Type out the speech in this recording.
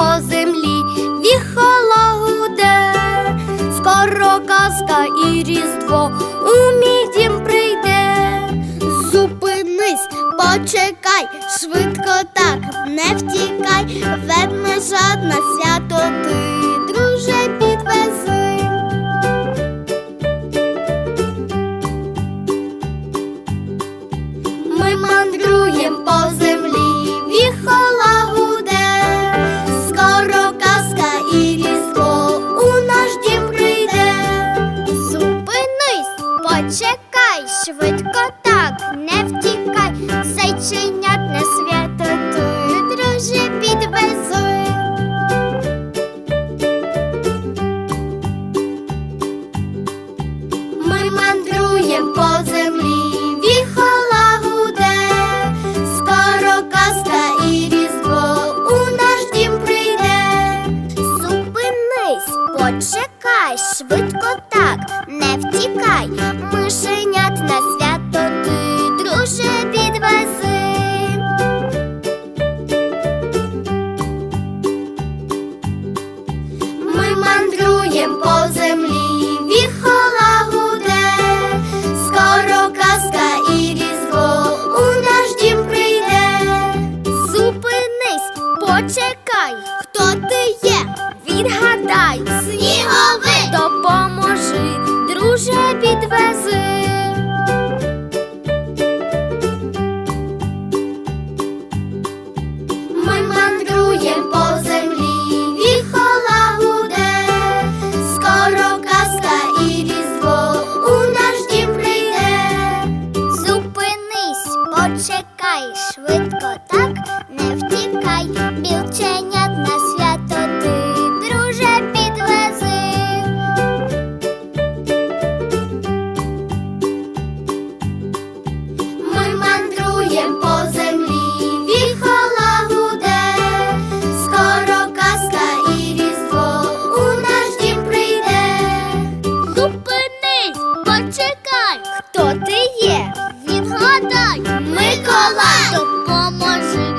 по землі, віхола гуде, скоро казка і різдво у мій дім прийде. Зупинись, почекай, швидко так, не втікай, ведмежа на свято ти, друже, підвези. Ми мандруєм по землі, віхола швидко так, не втікай, зайченят на свято ти, друже, підвези. Ми мандруєм по землі, віхола гуде, скоро казка і різдво у наш дім прийде. Зупинись, почекай, швидко так, не втікай, гуркотінням по землі віхола гуде, скоро казка і різдво у наш дім прийде. Зупинись, почекай, хто ти. chocolate. Eu tô